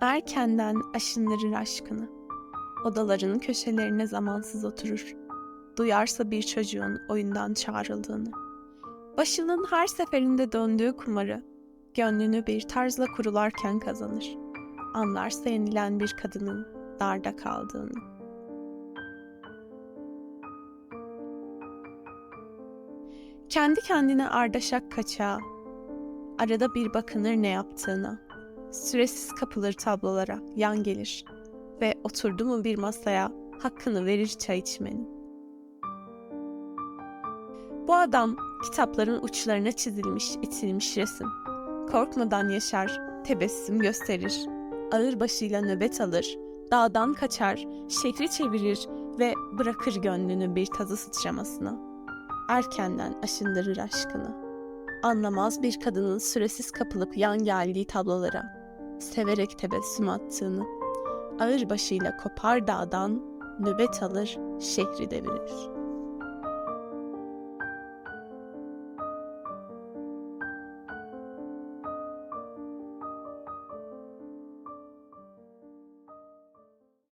Erkenden aşındırır aşkını. Odaların köşelerine zamansız oturur. Duyarsa bir çocuğun oyundan çağrıldığını. Başının her seferinde döndüğü kumarı, gönlünü bir tarzla kurularken kazanır. Anlarsa yenilen bir kadının darda kaldığını. Kendi kendine ardaşak kaçağı, arada bir bakınır ne yaptığına. Süresiz kapılır tablolara, yan gelir ve oturdu mu bir masaya hakkını verir çay içmenin. Bu adam kitapların uçlarına çizilmiş, itilmiş resim. Korkmadan yaşar, tebessüm gösterir. Ağır başıyla nöbet alır, dağdan kaçar, şehri çevirir ve bırakır gönlünü bir tazı sıçramasına. Erkenden aşındırır aşkını. Anlamaz bir kadının süresiz kapılıp yan geldiği tablolara, severek tebessüm attığını. Ağır başıyla kopar dağdan, nöbet alır, şehri devirir.''